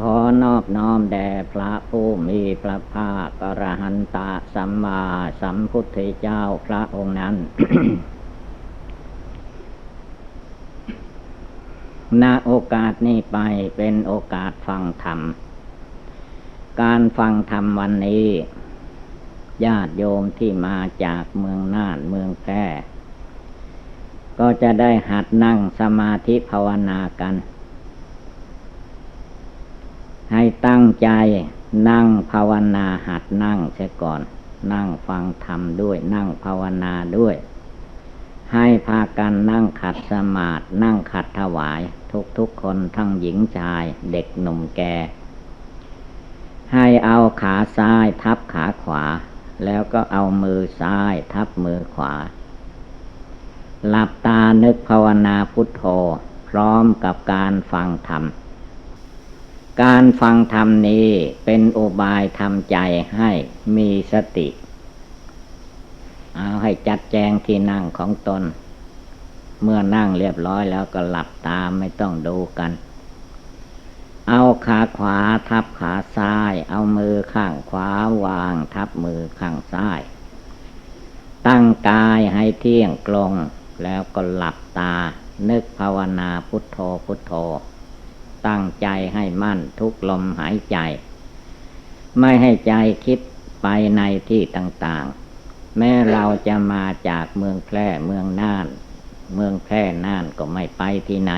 ขอนอบน้อมแด่พระผู้มีพระภาคอรหันตสัมมาสัมพุทธเจ้าพระองค์นั้น ณ โอกาสนี้ไปเป็นโอกาสฟังธรรม การฟังธรรมวันนี้ ญาติโยมที่มาจากเมืองน่านเมืองแพร่ก็จะได้หัดนั่งสมาธิภาวนากัน ให้ตั้งใจนั่งภาวนาหัดนั่งเสียก่อน นั่งฟังธรรมด้วย นั่งภาวนาด้วย ให้พากันนั่งขัดสมาธินั่งขัดถวาย ทุกทุกคนทั้งหญิงชายเด็กหนุ่มแก่ให้เอาขาซ้ายทับขาขวา แล้วก็เอามือซ้ายทับมือขวา หลับตานึกภาวนาพุทโธ พร้อมกับการฟังธรรม การฟังธรรมนี้เป็นอุบายทำใจให้มีสติ เอาให้จัดแจงที่นั่งของตน เมื่อนั่งเรียบร้อยแล้วก็หลับตาไม่ต้องดูกัน เอาขาขวาทับขาซ้าย เอามือข้างขวาวางทับมือข้างซ้าย ตั้งกายให้เที่ยงตรงแล้วก็หลับตา นึกภาวนาพุทโธพุทโธ ตั้งใจให้มั่นทุกลมหายใจ ไม่ให้ใจคิดไปในที่ต่างๆ แม้เราจะมาจากเมืองแพร่เมืองน่าน เมืองแพร่น่านก็ไม่ไปที่ไหน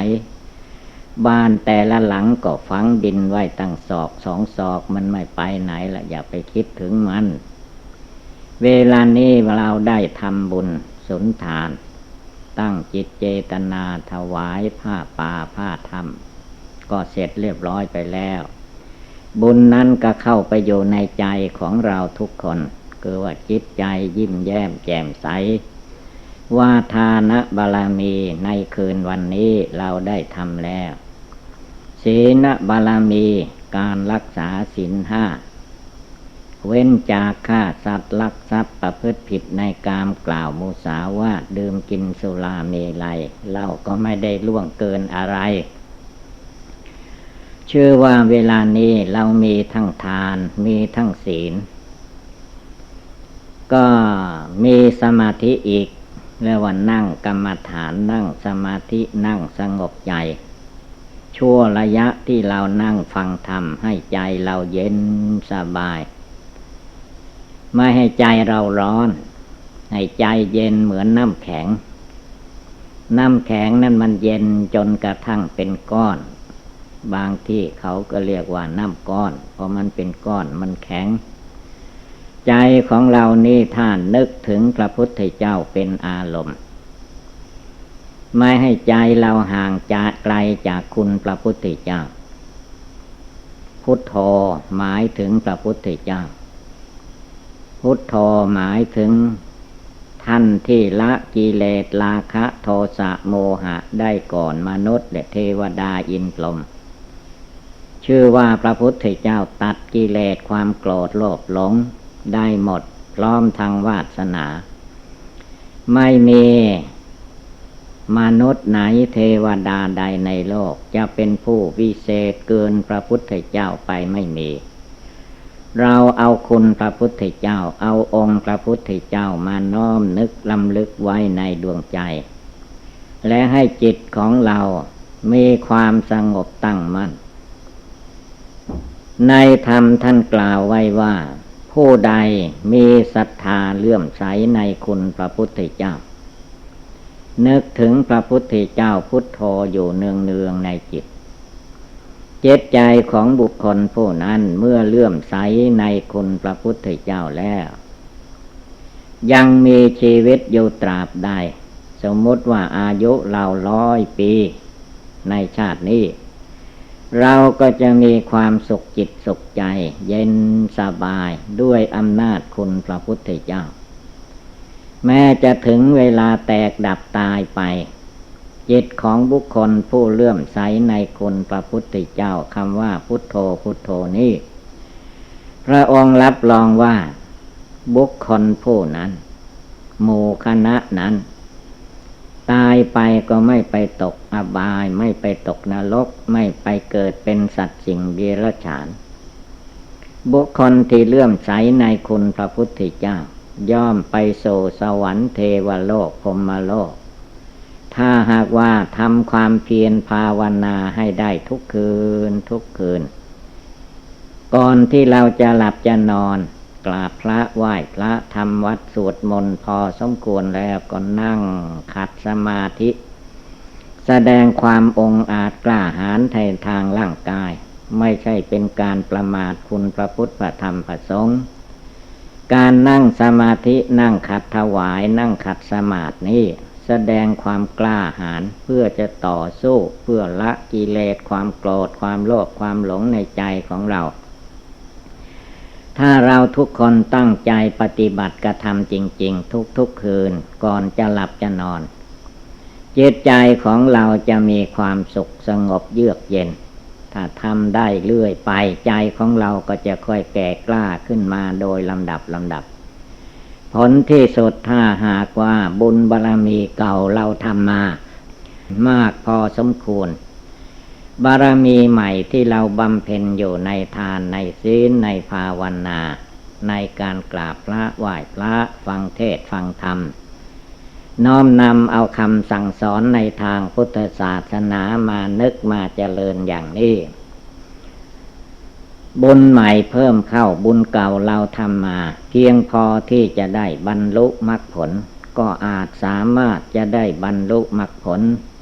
บ้านแต่ละหลังก็ฝังดินไว้ตั้งศอกสองศอกมันไม่ไปไหนละอย่าไปคิดถึงมัน เวลานี้เราได้ทำบุญสุนทาน ตั้งจิตเจตนาถวายผ้าป่าผ้าธรรม ก็เสร็จเรียบร้อยไปแล้ว บุญนั้นก็เข้าไปอยู่ในใจของเราทุกคน คือว่าจิตใจยิ้มแย้มแจ่มใสว่าทานบารมีในคืนวันนี้เราได้ทำแล้วศีลบารมีการรักษาศีลห้าเว้นจากฆ่าสัตว์ลักทรัพย์ประพฤติผิดในกามกล่าวมุสาวาทดื่มกินสุราเมลัยเราก็ไม่ได้ล่วงเกินอะไร ชื่อว่าเวลานี้เรามีทั้งทานมีทั้งศีล ก็มีสมาธิอีกเรียกว่านั่งกรรมฐานนั่งสมาธินั่งสงบใจ ชั่วระยะที่เรานั่งฟังธรรมให้ใจเราเย็นสบาย ไม่ให้ใจเราร้อน ให้ใจเย็นเหมือนน้ำแข็ง น้ำแข็งนั่นมันเย็นจนกระทั่งเป็นก้อน บางที่เขาก็เรียกว่าน้ำก้อน เพราะมันเป็นก้อนมันแข็ง ใจของเรานี่ท่านนึกถึงพระพุทธเจ้าเป็นอารมณ์ ไม่ให้ใจเราห่างจากไกลจากคุณพระพุทธเจ้า พุทโธหมายถึงพระพุทธเจ้า พุทโธหมายถึงท่านที่ละกิเลสราคะโทสะโมหะได้ก่อนมนุษย์และเทวดาอินพรหม ชื่อว่าพระพุทธเจ้าตัดกิเลสความโกรธโลภหลงได้หมด พร้อมทางวาสนา ไม่มีมนุษย์ไหนเทวดาใดในโลก จะเป็นผู้วิเศษเกินพระพุทธเจ้าไปไม่มี เราเอาคุณพระพุทธเจ้า เอาองค์พระพุทธเจ้ามาน้อมนึกลำลึกไว้ในดวงใจ และให้จิตของเรามีความสงบตั้งมั่น ในธรรมท่านกล่าวไว้ว่า ผู้ใดมีศรัทธาเลื่อมใสในคุณพระพุทธเจ้า นึกถึงพระพุทธเจ้าพุทโธอยู่เนืองเนืองในจิต เจตใจของบุคคลผู้นั้นเมื่อเลื่อมใสในคุณพระพุทธเจ้าแล้ว ยังมีชีวิตอยู่ตราบใด สมมติว่าอายุเราร้อยปี ในชาตินี้ เราก็จะมีความสุขจิตสุขใจ เย็นสบายด้วยอำนาจคุณพระพุทธเจ้า แม้จะถึงเวลาแตกดับตายไป จิตของบุคคลผู้เลื่อมใสในคุณพระพุทธเจ้าคำว่าพุทโธพุทโธนี้ พระองค์รับรองว่า บุคคลผู้นั้นหมู่คณะนั้น ตายไปก็ไม่ไปตกอบาย ไม่ไปตกนรก ไม่ไปเกิดเป็นสัตว์สิ่งเดรัจฉาน บุคคลที่เลื่อมใสในคุณพระพุทธเจ้า ย่อมไปโสสวรรค์เทวโลกพรมโลก ถ้าหากว่าทำความเพียรภาวนาให้ได้ทุกคืนทุกคืน ก่อนที่เราจะหลับจะนอน กราบพระไหว้พระทำวัดสวดมนต์พอสมควรแล้วก็นั่งขัดสมาธิ แสดงความองอาจกล้าหาญในทางร่างกาย ไม่ใช่เป็นการประมาทคุณพระพุทธธรรมพระสงฆ์การนั่งสมาธินั่งขัดถวายนั่งขัดสมาธินี้แสดงความกล้าหาญเพื่อจะต่อสู้เพื่อละกิเลสความโกรธความโลภความหลงในใจของเรา ถ้าเราทุกคนตั้งใจปฏิบัติกระทำจริง ๆ ทุกๆคืนก่อนจะหลับจะนอน จิตใจของเราจะมีความสุขสงบเยือกเย็น ถ้าทำได้เรื่อยไปใจของเราก็จะค่อยแก่กล้าขึ้นมาโดยลำดับลำดับ ผลที่สุดถ้าหากว่าบุญบารรมีเก่าเราทำมามากพอสมควร บารมีใหม่ที่เราบำเพ็ญอยู่ในทานในศีลในภาวนา ในการกราบพระไหว้พระฟังเทศฟังธรรม น้อมนำเอาคำสั่งสอนในทางพุทธศาสนามานึกมาเจริญอย่างนี้ บุญใหม่เพิ่มเข้าบุญเก่าเราทำมา เพียงพอที่จะได้บรรลุมรรคผล ก็อาจสามารถจะได้บรรลุมรรคผล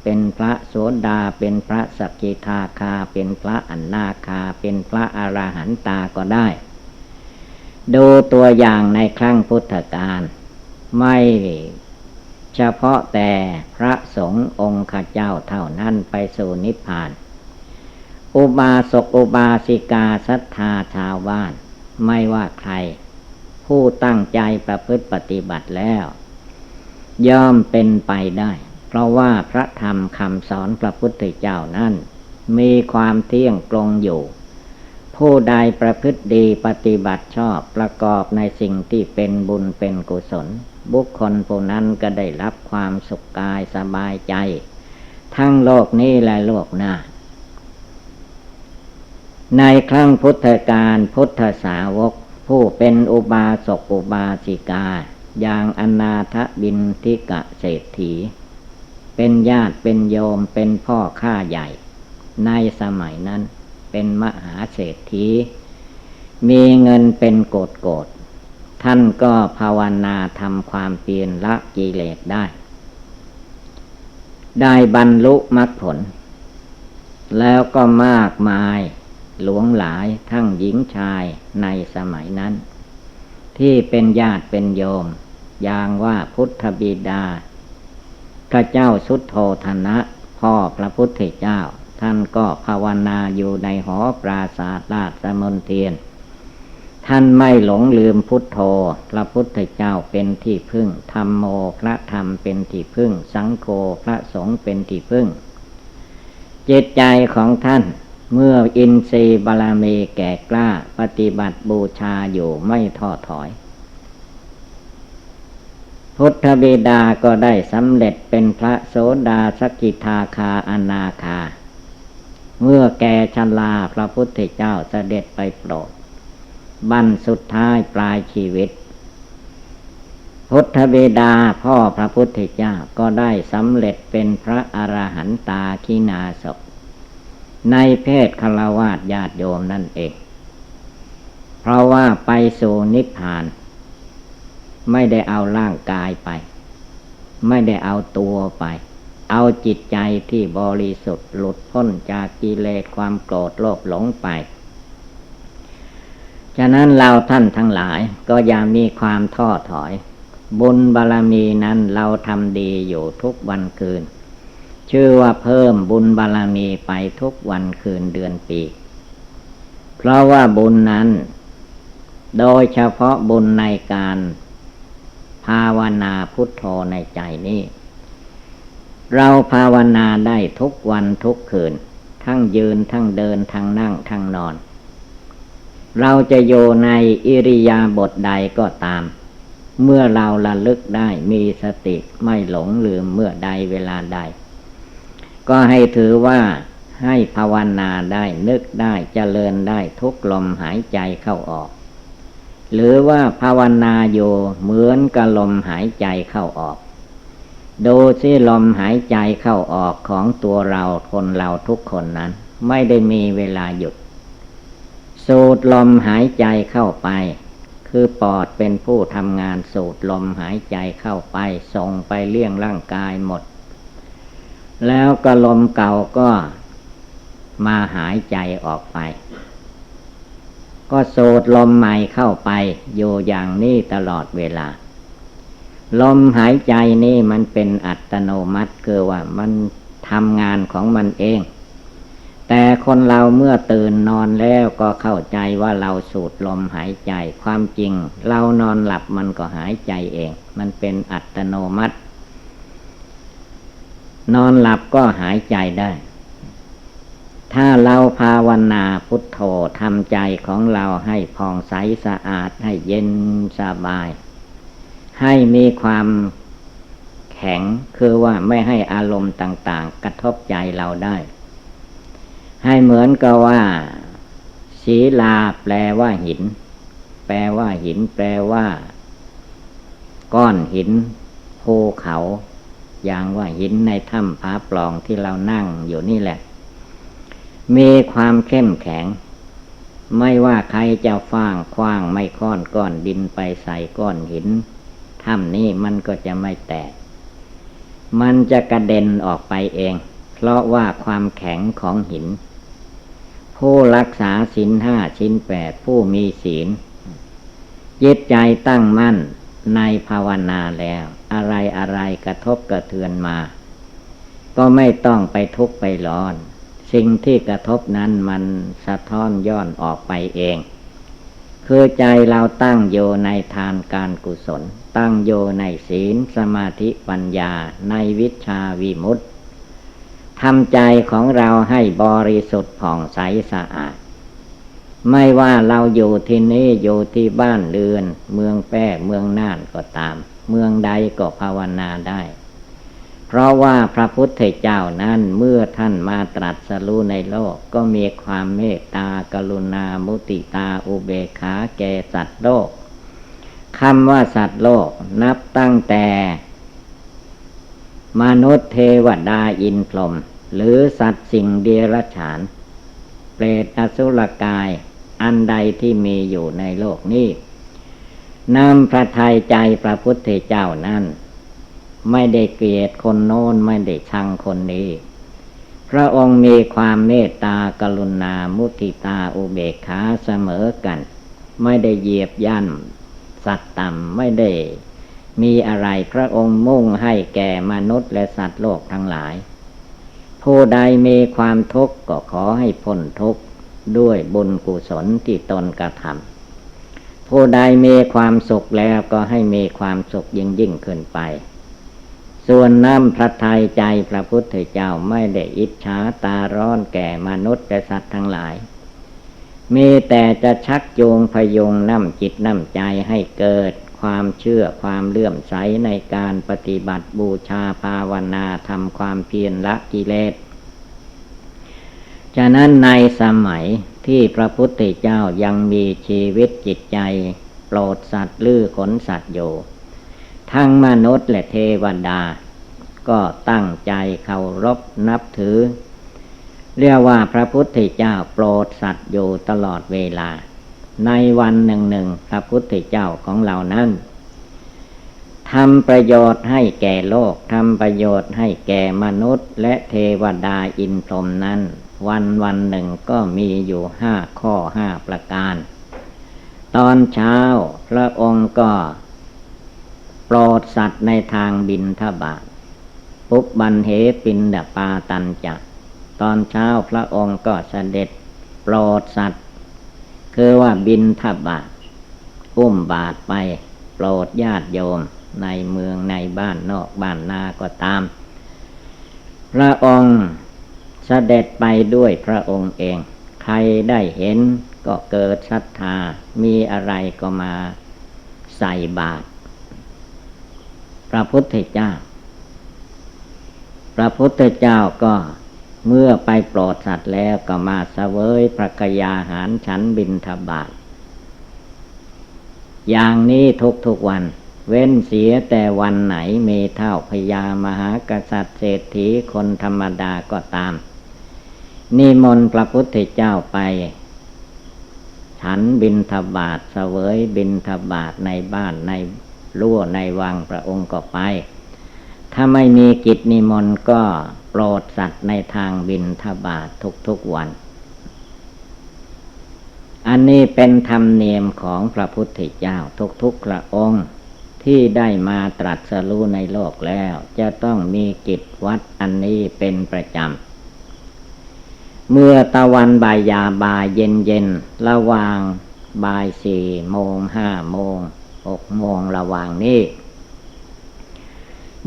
เป็นพระโสดา เป็นพระสกิทาคา เป็นพระอันนาคา เป็นพระอรหันตาก็ได้ ดูตัวอย่างในครั้งพุทธกาลไม่เฉพาะแต่พระสงฆ์องค์ข้าเจ้าเท่านั้นไปสู่นิพพาน อุบาสกอุบาสิกาศรัทธาชาวบ้าน ไม่ว่าใคร ผู้ตั้งใจประพฤติปฏิบัติแล้ว ย่อมเป็นไปได้ ราะว่าพระธรรมคำสอนพระพุทธเจ้านั้น มีความเที่ยงตรงอยู่ ผู้ใดประพฤติดีปฏิบัติชอบประกอบในสิ่งที่เป็นบุญเป็นกุศล บุคคลผู้นั้นก็ได้รับความสุขกายสบายใจ ทั้งโลกนี้และโลกหน้าในครั้งพุทธกาลพุทธสาวก ผู้เป็นอุบาสกอุบาสิกา อย่างอนาถบินทิกะเศรษฐี เป็นญาติเป็นโยมเป็นพ่อข้าใหญ่ ในสมัยนั้นเป็นมหาเศรษฐี มีเงินเป็นโกดโกดท่านก็ภาวนาทำความเปลี่ยนละกิเลสได้ ได้บรรลุมรรคผล แล้วก็มากมายหลวงหลายทั้งหญิงชายในสมัยนั้น ที่เป็นญาติเป็นโยม อย่างว่าพุทธบิดา พระเจ้าสุดโทธนะพ่อพระพุทธเจ้า ท่านก็ภาวนาอยู่ในหอปราศาสตร์ราชมนเทียน ท่านไม่หลงลืมพุทโธ พระพุทธเจ้าเป็นที่พึ่งธรรมโมพระธรรมเป็นที่พึ่ง สังโฆพระสงฆ์เป็นที่พึ่ง จิตใจของท่านเมื่ออินทรีย์บาลามีแก่กล้า ปฏิบัติบูชาอยู่ไม่ท้อถอย พุทธบิดาก็ได้สำเร็จเป็นพระโสดาสกิทาคาอนาคา เมื่อแกชลาพระพุทธเจ้าเสด็จไปโปรดบันสุดท้ายปลายชีวิต พุทธบิดาพ่อพระพุทธเจ้าก็ได้สำเร็จเป็นพระอรหันตาคินาศในเพศคารวาสญาติโยมนั่นเอง เพราะว่าไปสู่นิพพาน ไม่ได้เอาร่างกายไป ไม่ได้เอาตัวไป เอาจิตใจที่บริสุทธิ์หลุดพ้นจากกิเลสความโกรธโลภหลงไป ฉะนั้นเราท่านทั้งหลายก็อย่ามีความท้อถอย บุญบารรมีนั้นเราทำดีอยู่ทุกวันคืน ชื่อว่าเพิ่มบุญบารรมีไปทุกวันคืนเดือนปี เพราะว่าบุญนั้น โดยเฉพาะบุญในการ ภาวนาพุทโธในใจนี้ เราภาวนาได้ทุกวันทุกคืน ทั้งยืนทั้งเดินทั้งนั่งทั้งนอน เราจะโยในอิริยาบถใดก็ตาม เมื่อเราระลึกได้มีสติไม่หลงลืมเมื่อใดเวลาใด ก็ให้ถือว่าให้ภาวนาได้นึกได้เจริญได้ทุกลมหายใจเข้าออก หรือว่าภาวนาโยเหมือนกับลมหายใจเข้าออก ดูซิลมหายใจเข้าออกของตัวเราคนเราทุกคนนั้น ไม่ได้มีเวลาหยุด สูดลมหายใจเข้าไป คือปอดเป็นผู้ทำงานสูดลมหายใจเข้าไปส่งไปเลี้ยงร่างกายหมด แล้วก็ลมเก่าก็มาหายใจออกไป ก็สูดลมใหม่เข้าไป อยู่อย่างนี้ตลอดเวลา ลมหายใจนี่มันเป็นอัตโนมัติคือว่ามันทำงานของมันเอง แต่คนเราเมื่อตื่นนอนแล้วก็เข้าใจว่าเราสูดลมหายใจ ความจริง เรานอนหลับมันก็หายใจเอง มันเป็นอัตโนมัติ นอนหลับก็หายใจได้ ถ้าเราภาวนาพุทโธทำใจของเราให้ผ่องใสสะอาดให้เย็นสบาย ให้มีความแข็งคือว่าไม่ให้อารมณ์ต่าง ๆ กระทบใจเราได้ ให้เหมือนกับว่าศีลาแปลว่าหิน แปลว่าหิน แปลว่า ก้อนหินภูเขา อย่างว่าหินในถ้ำผาปล่องที่เรานั่งอยู่นี่แหละ มีความเข้มแข็ง ไม่ว่าใครจะฟางคว้างไม่ค้อนก้อนดินไปใส่ก้อนหินถ้ำนี้มันก็จะไม่แตก มันจะกระเด็นออกไปเอง เพราะว่าความแข็งของหิน ผู้รักษาศีลห้าชิ้นแปดผู้มีศีลจิตใจตั้งมั่นในภาวนาแล้ว อะไรอะไรกระทบกระเทือนมา ก็ไม่ต้องไปทุกข์ไปร้อน สิ่งที่กระทบนั้นมันสะท้อนย้อนออกไปเอง คือใจเราตั้งโยในทานการกุศล ตั้งโยในศีลสมาธิปัญญาในวิชาวิมุตติทำใจของเราให้บริสุทธิ์ผ่องใสสะอาด ไม่ว่าเราอยู่ที่นี่อยู่ที่บ้านเรือน เมืองแป้เมืองน่านก็ตาม เมืองใดก็ภาวนาได้ เพราะว่าพระพุทธเจ้านั้นเมื่อท่านมาตรัสรู้ในโลกก็มีความเมตตากรุณามุติตาอุเบกขาแก่สัตว์โลกคำว่าสัตว์โลกนับตั้งแต่ มนุษย์เทวดาอินพรหมหรือสัตว์สิ่งเดรัจฉาน เปรตอสุรกาย อันใดที่มีอยู่ในโลกนี้นำพระทัยใจพระพุทธเจ้านั้น ไม่ได้เกลียดคนโน้นไม่ได้ชังคนนี้ พระองค์มีความเมตตากรุณามุทิตาอุเบกขาเสมอกัน ไม่ได้เหยียบย่ำสัตว์ต่ำไม่ได้มีอะไรพระองค์มุ่งให้แก่มนุษย์และสัตว์โลกทั้งหลาย ผู้ใดมีความทุกข์ก็ขอให้พ้นทุกข์ด้วยบุญกุศลที่ตนกระทำผู้ใดมีความสุขแล้วก็ให้มีความสุขยิ่งยิ่งขึ้นไป ส่วนน้ำพระทัยใจพระพุทธเจ้าไม่ได้อิจฉาตาร้อนแก่มนุษย์และสัตว์ทั้งหลาย มีแต่จะชักจูงพยุงน้ำจิตน้ำใจให้เกิดความเชื่อความเลื่อมใสในการปฏิบัติบูชาภาวนาทำความเพียรละกิเลสฉะนั้นในสมัยที่พระพุทธเจ้ายังมีชีวิตจิตใจ โปรดสัตว์ลือขนสัตว์อยู่ ทั้งมนุษย์และเทวดา ก็ตั้งใจเคารพนับถือ เรียกว่าพระพุทธเจ้าโปรดสัตว์อยู่ตลอดเวลา ในวันหนึ่งหนึ่งพระพุทธเจ้าของเรานั้นทำประโยชน์ให้แก่โลกทำประโยชน์ให้แก่มนุษย์ และเทวดาอินทรมนั้น วันวันหนึ่งก็มีอยู่ห้าข้อห้าประการ ตอนเช้าพระองค์ก็ โปรดสัตว์ในทางบินทบาทปุบบันเหปินดปาตันจักตอนเช้าพระองค์ก็เสด็จโปรดสัตว์ คือว่าบินทบาทอุ้มบาทไป โปรดญาติโยมในเมืองในบ้านนอกบ้านนาก็ตาม พระองค์เสด็จไปด้วยพระองค์เอง ใครได้เห็นก็เกิดศรัทธามีอะไรก็มาใส่บาตร ระพุทธเจ้า พระพุทธเจ้าก็เมื่อไปโปรดสัตว์แล้วก็มาเสวยพระกยาหารฉันบินทบาท อย่างนี้ทุกทุกวัน เว้นเสียแต่วันไหนเมเท่าพญามหากษัตริย์เศรษฐีคนธรรมดาก็ตาม นิมนต์พระพุทธเจ้าไป ฉันบินทบาทเสวยบินทบาทในบ้านใน รั้วในวังพระองค์ก็ไป ถ้าไม่มีกิจนิมนต์ก็โปรดสัตว์ในทางบินทบาททุกๆวัน อันนี้เป็นธรรมเนียมของพระพุทธเจ้าทุกๆพระองค์ที่ได้มาตรัสรู้ในโลกแล้ว จะต้องมีกิจวัดอันนี้เป็นประจำเมื่อตะวันบ่ายยาบ่ายเย็นเย็นระหว่างบ่ายสี่โมงห้าโมง หกโมงระหว่างนี้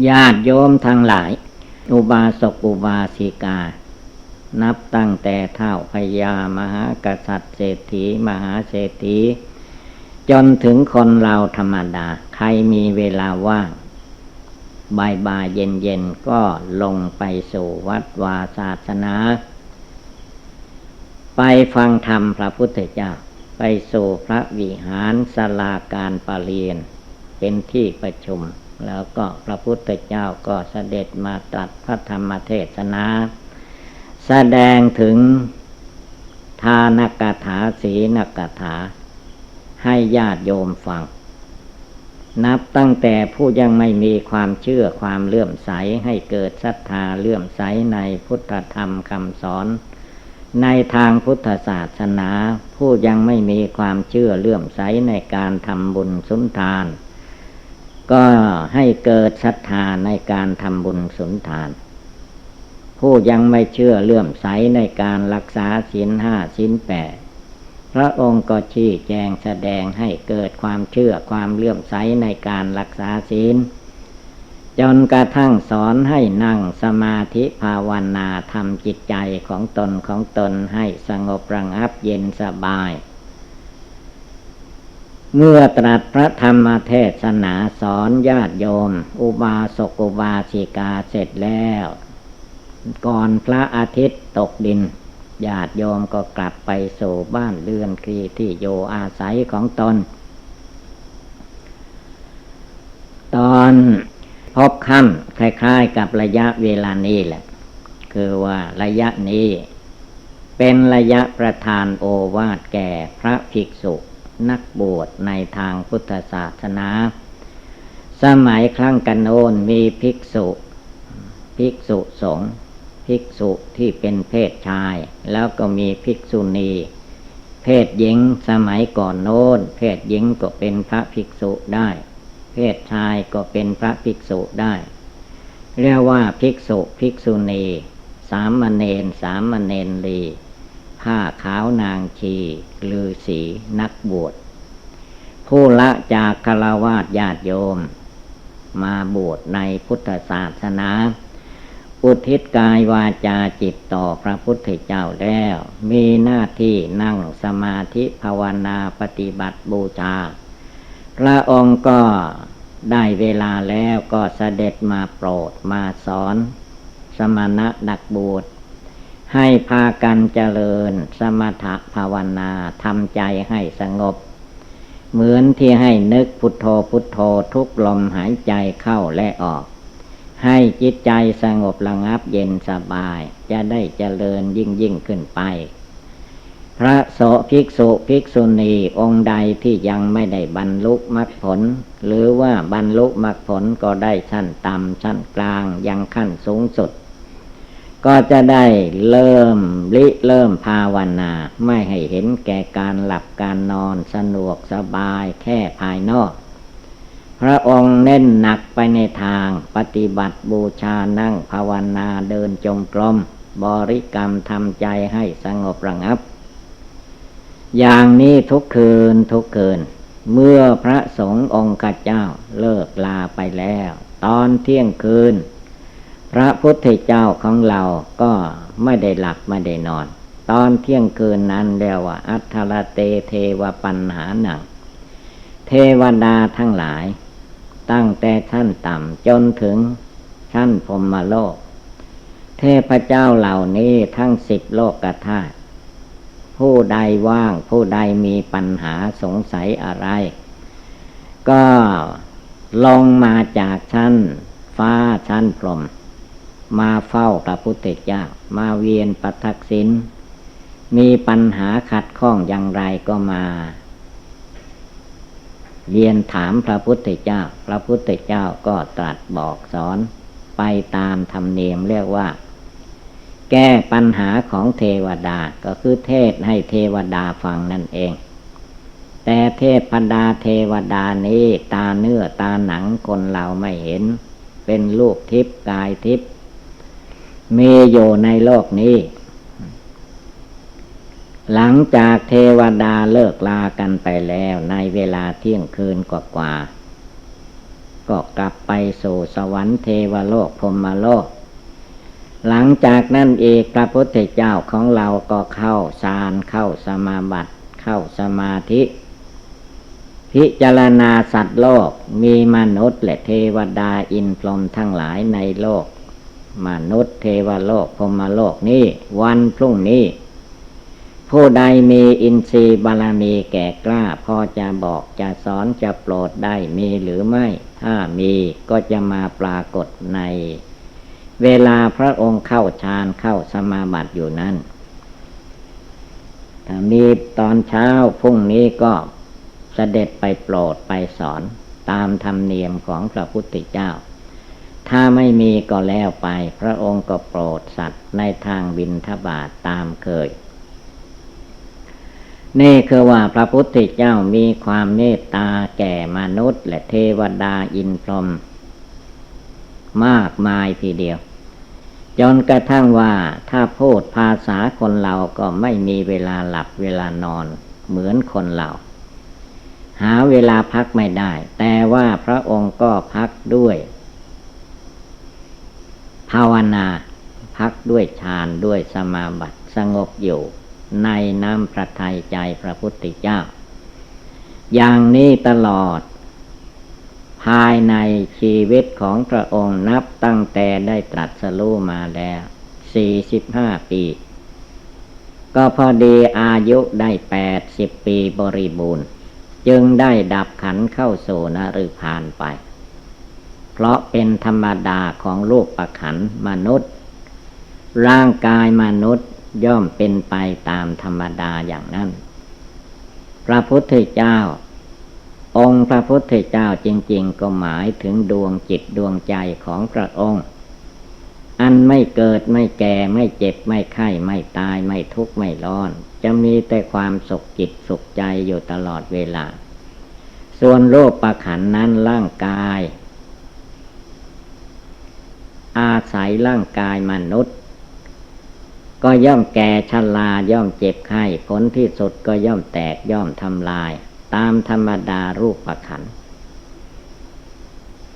ญาติโยมทั้งหลาย อุบาสกอุบาสิกา นับตั้งแต่เท่าพญามหากษัตริย์เศรษฐีมหาเศรษฐี จนถึงคนเราธรรมดา ใครมีเวลาว่างบ่ายบ่ายเย็นเย็นก็ลงไปสู่วัดวาศาสนา ไปฟังธรรมพระพุทธเจ้า ไปสู่พระวิหารสลาการปรเรียน เป็นที่ประชุม แล้วก็พระพุทธเจ้าก็เสด็จมาตรัสพระธรรมเทศนา แสดงถึงทานกถาศีนกถา ให้ญาติโยมฟัง นับตั้งแต่ผู้ยังไม่มีความเชื่อความเลื่อมใสให้เกิดศรัทธาเลื่อมใสในพุทธธรรมคำสอน ในทางพุทธศาสนา ผู้ยังไม่มีความเชื่อเลื่อมใสในการทำบุญสุนทาน ก็ให้เกิดศรัทธาในการทำบุญสุนทาน ผู้ยังไม่เชื่อเลื่อมใสในการรักษาศีลห้าศีลแปดพระองค์ก็ชี้แจงแสดงให้เกิดความเชื่อความเลื่อมใสในการรักษาศีล จนกระทั่งสอนให้นั่งสมาธิภาวนาทำจิตใจของตนของตนให้สงบระงับเย็นสบาย เมื่อตรัสพระธรรมเทศนาสอนญาติโยม อุบาสกอุบาสิกาเสร็จแล้ว ก่อนพระอาทิตย์ตกดินญาติโยมก็กลับไปสู่บ้านเรือนคีที่โยอาศัยของตน ตอน พบค่ำคล้ายๆกับระยะเวลานี้แหละ คือว่าระยะนี้ เป็นระยะประทานโอวาทแก่พระภิกษุ นักบวชในทางพุทธศาสนา สมัยครั้งกันโน้นมีภิกษุ ภิกษุสงฆ์ภิกษุที่เป็นเพศชาย แล้วก็มีภิกษุณี เพศหญิงสมัยก่อนโน้น เพศหญิงก็เป็นพระภิกษุได้ เพศชายก็เป็นพระภิกษุได้ เรียกว่าภิกษุภิกษุณี สามเณรสามเณรลี ผ้าขาวนางชีลือสีนักบวช ผู้ละจากคารวาสญาติโยม มาบวชในพุทธศาสนาอุทิศกายวาจาจิตต่อพระพุทธเจ้าแล้ว มีหน้าที่นั่งสมาธิภาวนาปฏิบัติบูชา พระองค์ก็ได้เวลาแล้วก็เสด็จมาโปรดมาสอน สมณะดักบูตรให้พากันเจริญสมถภาวนาทำใจให้สงบ เหมือนที่ให้นึกพุทโธพุทโธทุกลมหายใจเข้าและออก ให้จิตใจสงบระงับเย็นสบาย จะได้เจริญยิ่งยิ่งขึ้นไป พระโสภิกษุภิกษุณีองค์ใดที่ยังไม่ได้บรรลุมรรคผล หรือว่าบรรลุมรรคผลก็ได้ชั้นต่ำชั้นกลางยังขั้นสูงสุด ก็จะได้เริ่มริเริ่มภาวนา ไม่ให้เห็นแก่การหลับการนอนสะดวกสบายแค่ภายนอก พระองค์เน้นหนักไปในทางปฏิบัติบูชานั่งภาวนาเดินจงกรมบริกรรมทำใจให้สงบระงับ อย่างนี้ทุกคืนทุกคืน เมื่อพระสงฆ์องค์ข้าเจ้าเลิกลาไปแล้ว ตอนเที่ยงคืน พระพุทธเจ้าของเราก็ไม่ได้หลับไม่ได้นอน ตอนเที่ยงคืนนั้นเรียกว่า อัทรเตเทวปัญหาหนัง เทวดาทั้งหลาย ตั้งแต่ชั้นต่ำจนถึงชั้นพรมโลก เทพเจ้าเหล่านี้ทั้งสิบโลกธาตุ ผู้ใดว่าง ผู้ใดมีปัญหาสงสัยอะไร ก็ลงมาจากชั้นฟ้าชั้นพรหมมาเฝ้าพระพุทธเจ้ามาเวียนปัทักษิณมีปัญหาขัดข้องอย่างไรก็มาเรียนถามพระพุทธเจ้า พระพุทธเจ้าก็ตรัสบอกสอนไปตามธรรมเนียมเรียกว่า แก้ปัญหาของเทวดาก็คือเทศให้เทวดาฟังนั่นเอง แต่เทพดาเทวดานี้ตาเนื้อตาหนังคนเราไม่เห็น เป็นลูกทิพย์กายทิพย์มีอยู่ในโลกนี้ หลังจากเทวดาเลิกลากันไปแล้วในเวลาเที่ยงคืนกว่าก็กลับไปสู่สวรรค์เทวโลกพรมโลก หลังจากนั้นเอกพระพุทธเจ้าของเราก็เข้าฌานเข้าสมาบัติเข้าสมาธิ พิจารณาสัตว์โลกมีมนุษย์และเทวดาอินพรหมทั้งหลายในโลก มนุษย์เทวโลกพรหมโลกนี้วันพรุ่งนี้ ผู้ใดมีอินทรีย์บารมีแก่กล้า พอจะบอกจะสอนจะโปรดได้มีหรือไม่ ถ้ามีก็จะมาปรากฏใน เวลาพระองค์เข้าฌานเข้าสมาบัติอยู่นั้นถ้ามีตอนเช้าพรุ่งนี้ก็เสด็จไปโปรดไปสอนตามธรรมเนียมของพระพุทธเจ้า ถ้าไม่มีก็แล้วไป พระองค์ก็โปรดสัตว์ในทางบินทบาทตามเคย นี่คือว่าพระพุทธเจ้ามีความเมตตาแก่มนุษย์ และเทวดาอินพรหมมากมายทีเดียว จนกระทั่งว่าถ้าพูดภาษาคนเราก็ไม่มีเวลาหลับเวลานอนเหมือนคนเราหาเวลาพักไม่ได้ แต่ว่าพระองค์ก็พักด้วย ภาวนา พักด้วยฌานด้วยสมาบัติสงบอยู่ ในน้ำพระทัยใจพระพุทธเจ้า อย่างนี้ตลอด ภายในชีวิตของพระองค์นับตั้งแต่ได้ตรัสรู้มาแล้วสี่สิบห้าปี ก็พอดีอายุได้แปดสิบปีบริบูรณ์ จึงได้ดับขันเข้าสู่นฤพานไป เพราะเป็นธรรมดาของลูกประขันมนุษย์ ร่างกายมนุษย์ย่อมเป็นไปตามธรรมดาอย่างนั้น พระพุทธเจ้า องค์พระพุทธเจ้าจริง ๆ ก็หมายถึงดวงจิตดวงใจของพระองค์ อันไม่เกิดไม่แก่ไม่เจ็บไม่ไข้ ไม่ตายไม่ทุกข์ไม่ร้อน จะมีแต่ความสุขจิตสุขใจอยู่ตลอดเวลา ส่วนโลกประขันนั้นร่างกาย อาศัยร่างกายมนุษย์ ก็ย่อมแก่ชราย่อมเจ็บไข้ผลที่สุดก็ย่อมแตกย่อมทำลาย ตามธรรมดารูปขัน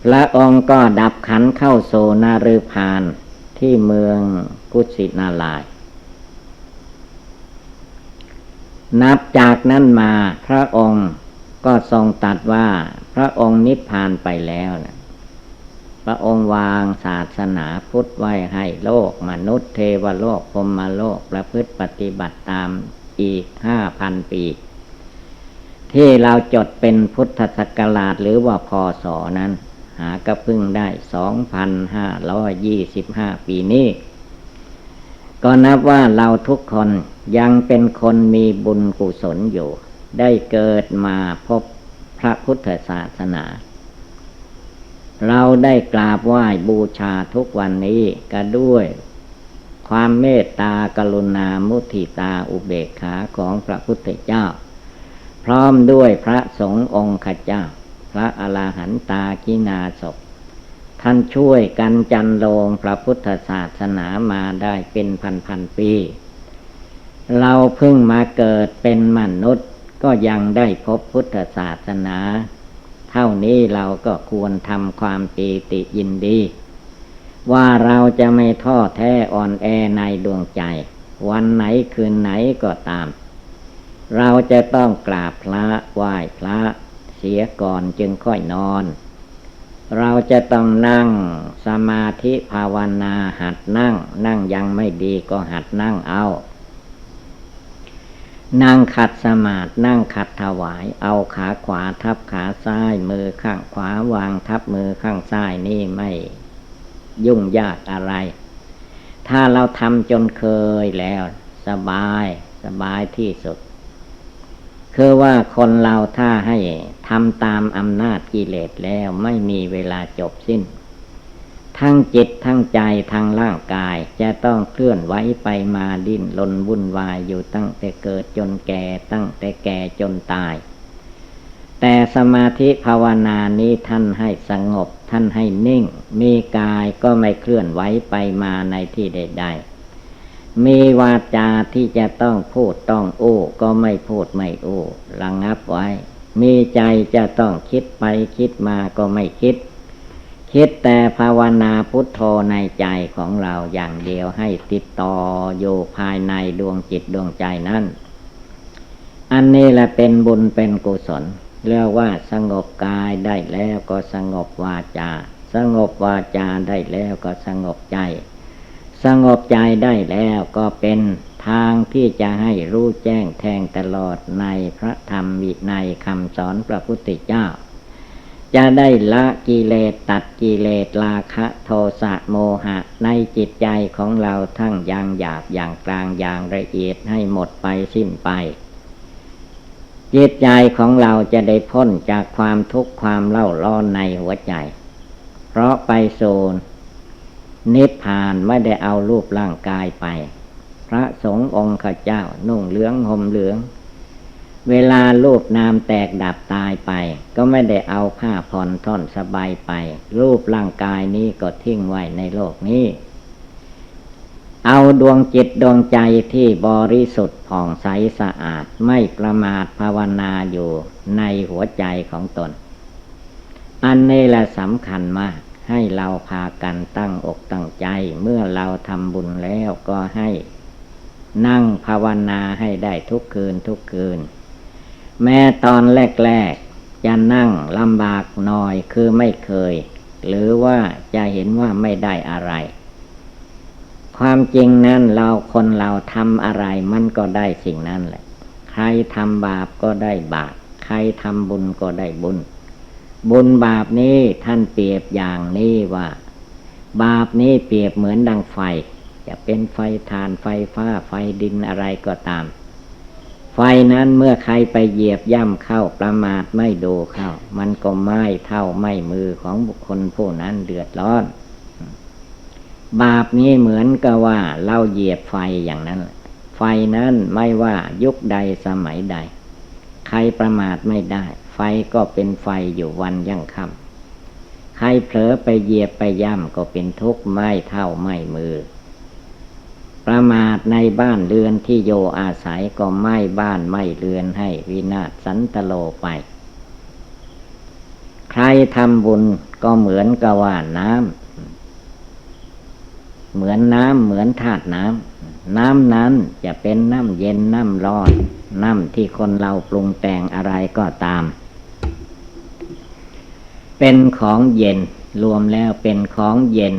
พระองค์ก็ดับขันเข้าโซนาฤพานที่เมืองกุสินาลาย นับจากนั้นมาพระองค์ก็ทรงตัดว่าพระองค์นิพพานไปแล้วนะพระองค์วางศาสนาพุทธไว้ให้โลกมนุษย์เทวโลกพรมโลกประพฤติปฏิบัติตามอีกห้าพันปี ที่เราจดเป็นพุทธศักราชหรือว่าพศนั้น หากระพึ่งได้สองพันห้าร้อยยี่สิบห้าปีนี้ ก็นับว่าเราทุกคนยังเป็นคนมีบุญกุศลอยู่ ได้เกิดมาพบพระพุทธศาสนา เราได้กราบไหว้บูชาทุกวันนี้ก็ด้วยความเมตตากรุณามุทิตาอุเบกขาของพระพุทธเจ้า พร้อมด้วยพระสงฆ์องค์ขเจ้า พระอรหันตากินาศพท่านช่วยกันจันโลงพระพุทธศาสนามาได้เป็นพันพันปี เราเพิ่งมาเกิดเป็นมนุษย์ก็ยังได้พบพุทธศาสนา เท่านี้เราก็ควรทำความปีติยินดี ว่าเราจะไม่ท้อแท้อ่อนแอในดวงใจ วันไหนคืนไหนก็ตาม เราจะต้องกราบพระไหว้พระ เสียก่อนจึงค่อยนอน เราจะต้องนั่งสมาธิภาวนาหัดนั่ง นั่งยังไม่ดีก็หัดนั่งเอา นั่งขัดสมาธินั่งขัดถวาย เอาขาขวาทับขาซ้าย มือข้างขวาวางทับมือข้างซ้ายนี่ไม่ยุ่งยากอะไร ถ้าเราทำจนเคยแล้ว สบายสบายที่สุด คือว่าคนเราถ้าให้ทำตามอำนาจกิเลสแล้วไม่มีเวลาจบสิ้น ทั้งจิตทั้งใจทั้งร่างกายจะต้องเคลื่อนไหวไปมาดิ้นรนวุ่นวายอยู่ตั้งแต่เกิดจนแก่ตั้งแต่แก่จนตาย แต่สมาธิภาวนานี้ท่านให้สงบท่านให้นิ่ง มีกายก็ไม่เคลื่อนไหวไปมาในที่ใดๆ มีวาจาที่จะต้องพูดต้องอู้ก็ไม่พูดไม่อู้ระงงับไว้ มีใจจะต้องคิดไปคิดมาก็ไม่คิด คิดแต่ภาวนาพุทโธในใจของเราอย่างเดียวให้ติดต่ออยู่ภายในดวงจิตดวงใจนั้นอันนี้แหละเป็นบุญเป็นกุศลเรียกว่าสงบกายได้แล้วก็สงบวาจา สงบวาจาได้แล้วก็สงบใจ สงบใจได้แล้วก็เป็นทางที่จะให้รู้แจ้งแทงตลอดในพระธรรมวิในยคำสอนพระพุทธเจ้า จะได้ละกิเลสตัดกิเลสราคะโทสะโมหะในจิตใจของเราทั้งอย่างหยาบอย่างกลางอย่างละเอียดให้หมดไปสิ้นไปจิตใจของเราจะได้พ้นจากความทุกข์ความเล่าร้อนในหัวใจ เพราะไปโซน นิพพานไม่ได้เอารูปร่างกายไป พระสงฆ์องค์ข้าเจ้านุ่งเหลืองห่มเหลือง เวลารูปนามแตกดับตายไป ก็ไม่ได้เอาผ้าผ่อนท่อนสบายไป รูปร่างกายนี้ก็ทิ้งไว้ในโลกนี้เอาดวงจิตดวงใจที่บริสุทธิ์ผ่องใสสะอาดไม่ประมาทภาวนาอยู่ในหัวใจของตน อันนี้แหละสำคัญมาก ให้เราพากันตั้งอกตั้งใจ เมื่อเราทำบุญแล้วก็ให้ นั่งภาวนาให้ได้ทุกคืนทุกคืน แม้ตอนแรกๆจะนั่งลำบากหน่อยคือไม่เคย หรือว่าจะเห็นว่าไม่ได้อะไร ความจริงนั้นเราคนเราทำอะไรมันก็ได้สิ่งนั้นแหละ ใครทำบาปก็ได้บาปใครทำบุญก็ได้บุญ บุญบาปนี้ท่านเปรียบอย่างนี้ว่า บาปนี้เปรียบเหมือนดังไฟ จะเป็นไฟทานไฟฟ้าไฟดินอะไรก็ตาม ไฟนั้นเมื่อใครไปเหยียบย่ำเข้าประมาทไม่ดูเข้า มันก็ไหม้เท่าไหม้มือของบุคคลผู้นั้นเดือดร้อน บาปนี้เหมือนกับว่าเราเหยียบไฟอย่างนั้น ไฟนั้นไม่ว่ายุคใดสมัยใด ใครประมาทไม่ได้ ไฟก็เป็นไฟอยู่วันยั่งค่ำใครเผลอไปเหยียบไปย่ำก็เป็นทุกข์ไม่เท่าไม่มือ ประมาทในบ้านเรือนที่โยอาศัยก็ไม้บ้านไม้เรือนให้วินาศสันตโลไป ใครทำบุญก็เหมือนกับว่าน้ำเหมือนน้ำเหมือนธาตุน้ำน้ำนั้นจะเป็นน้ำเย็นน้ำร้อนน้ำที่คนเราปรุงแต่งอะไรก็ตาม เป็นของเย็น รวมแล้วเป็นของเย็น